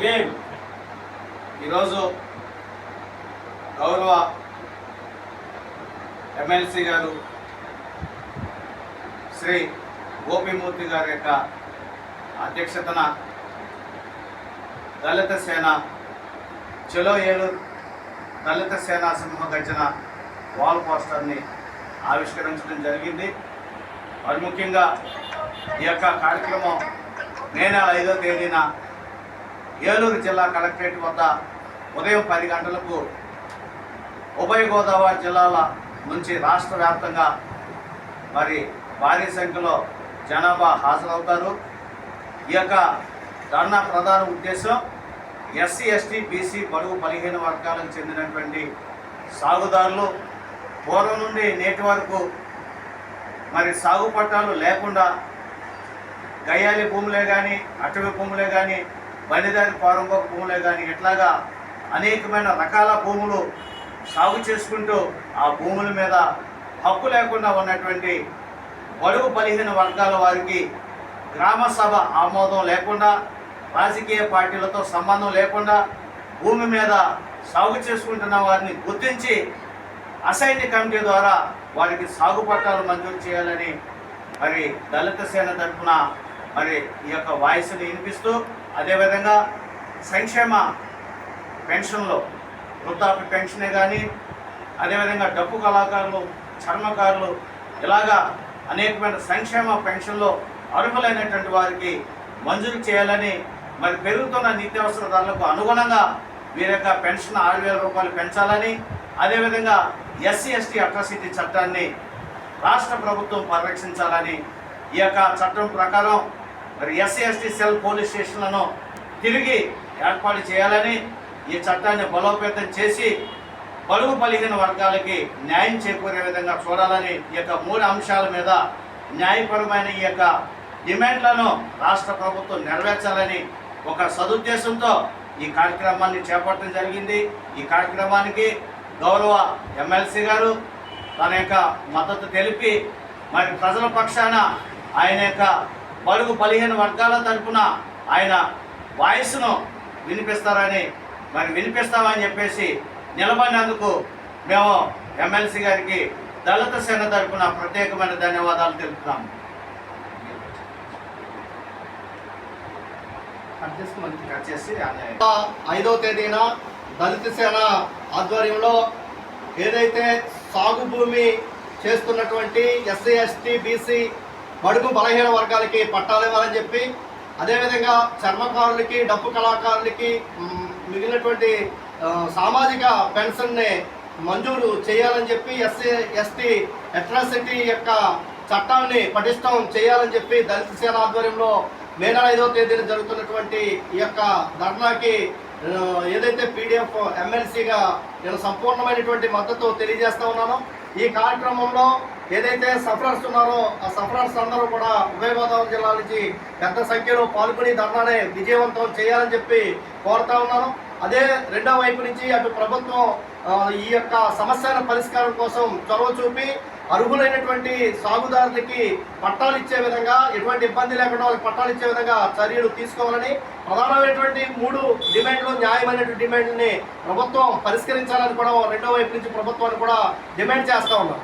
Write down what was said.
జయభీమ్ ఈరోజు గౌరవ ఎమ్మెల్సీ గారు శ్రీ గోపిమూర్తి గారి యొక్క అధ్యక్షతన దళిత సేన చెలో ఏలూరు దళిత సేనా సింహ గర్జన వాల్ పోస్టర్ని ఆవిష్కరించడం జరిగింది. మరి ముఖ్యంగా ఈ యొక్క కార్యక్రమం మే నెల ఐదో తేదీన ఏలూరు జిల్లా కలెక్టరేట్ వద్ద ఉదయం పది గంటలకు ఉభయ గోదావరి జిల్లాల నుంచి రాష్ట్ర వ్యాప్తంగా మరి భారీ సంఖ్యలో జనాభా హాజరవుతారు. ఈ యొక్క ధర్నా ప్రధాన ఉద్దేశం ఎస్సీ ఎస్టీ బీసీ బడుగు బలహీన వర్గాలకు చెందినటువంటి సాగుదారులు పూర్వం నుండి నేటి వరకు మరి సాగు పట్టాలు లేకుండా గయ్యాలి భూములే కానీ అటవీ భూములే కానీ బలిదారి పారంభక భూములే కానీ ఇట్లాగా అనేకమైన రకాల భూములు సాగు చేసుకుంటూ ఆ భూముల మీద హక్కు లేకుండా ఉన్నటువంటి బడుగు బలహీన వర్గాల వారికి గ్రామ సభ ఆమోదం లేకుండా రాజకీయ పార్టీలతో సంబంధం లేకుండా భూమి మీద సాగు చేసుకుంటున్న వారిని గుర్తించి అసైన్య కమిటీ ద్వారా వారికి సాగు పట్టాలు మంజూరు చేయాలని మరి దళిత సేన తరఫున మరి ఈ యొక్క వాయిస్ని వినిపిస్తూ అదేవిధంగా సంక్షేమ పెన్షన్లో వృద్ధాప్య పెన్షనే కానీ అదేవిధంగా డప్పు కళాకారులు చర్మకారులు ఇలాగా అనేకమైన సంక్షేమ పెన్షన్లో అర్హులైనటువంటి వారికి మంజూరు చేయాలని మరి పెరుగుతున్న నిత్యావసర ధరలకు అనుగుణంగా వీరి యొక్క పెన్షన్ ఆరు వేల రూపాయలు పెంచాలని అదేవిధంగా ఎస్సీ ఎస్టీ అట్రాసిటీ చట్టాన్ని రాష్ట్ర ప్రభుత్వం పరిరక్షించాలని ఈ యొక్క చట్టం ప్రకారం మరి ఎస్సీ ఎస్టీ సెల్ పోలీస్ స్టేషన్లను తిరిగి ఏర్పాటు చేయాలని ఈ చట్టాన్ని బలోపేతం చేసి బడుగు బలిగిన వర్గాలకి న్యాయం చేకూరే విధంగా చూడాలని ఈ యొక్క మూడు అంశాల మీద న్యాయపరమైన ఈ యొక్క డిమాండ్లను రాష్ట్ర ప్రభుత్వం నెరవేర్చాలని ఒక సదుద్దేశంతో ఈ కార్యక్రమాన్ని చేపట్టడం జరిగింది. ఈ కార్యక్రమానికి గౌరవ ఎమ్మెల్సీ గారు తన యొక్క మద్దతు తెలిపి మరి ప్రజల పక్షాన ఆయన యొక్క పలుగు పదిహేను వర్గాల తరఫున ఆయన వాయిస్ను వినిపిస్తారని మరి వినిపిస్తామని చెప్పేసి నిలబడినందుకు మేము ఎమ్మెల్సీ గారికి దళిత సేన తరఫున ప్రత్యేకమైన ధన్యవాదాలు తెలుపుతాము ఐదో తేదీన దళిత సేన ఆధ్వర్యంలో ఏదైతే సాగు భూమి చేస్తున్నటువంటి ఎస్సీ ఎస్టీ బీసీ బడుగు బలహీన వర్గాలకి పట్టాలు ఇవ్వాలని చెప్పి అదేవిధంగా చర్మకారులకి డప్పు కళాకారులకి మిగిలినటువంటి సామాజిక పెన్షన్ని మంజూరు చేయాలని చెప్పి ఎస్సీ ఎస్టీ అట్రాసిటీ యొక్క చట్టాన్ని పటిష్టం చేయాలని చెప్పి దళిత సేన ఆధ్వర్యంలో మే నెల ఐదవ తేదీన జరుగుతున్నటువంటి ఈ యొక్క ధర్నాకి ఏదైతే పీడిఎఫ్ ఎమ్మెల్సీగా నేను సంపూర్ణమైనటువంటి మద్దతు తెలియజేస్తా ఉన్నాను ఈ కార్యక్రమంలో ఏదైతే సఫరర్స్ ఉన్నారో ఆ సఫరర్స్ అందరూ కూడా ఉభయ గోదావరి జిల్లా నుంచి పెద్ద సంఖ్యలో పాల్గొని ధర్నాన్ని విజయవంతం చేయాలని చెప్పి కోరుతా ఉన్నాను. అదే రెండో వైపు నుంచి అటు ప్రభుత్వం ఈ యొక్క సమస్యల పరిష్కారం కోసం చొరవ చూపి అర్హులైనటువంటి సాగుదారులకి పట్టాలు ఇచ్చే విధంగా ఎటువంటి ఇబ్బంది లేకుండా వాళ్ళకి పట్టాలు ఇచ్చే విధంగా చర్యలు తీసుకోవాలని ప్రధానమైనటువంటి మూడు డిమాండ్లు న్యాయమైనటువంటి డిమాండ్ని ప్రభుత్వం పరిష్కరించాలని కూడా రెండో వైపు నుంచి ప్రభుత్వాన్ని కూడా డిమాండ్ చేస్తూ ఉన్నాం.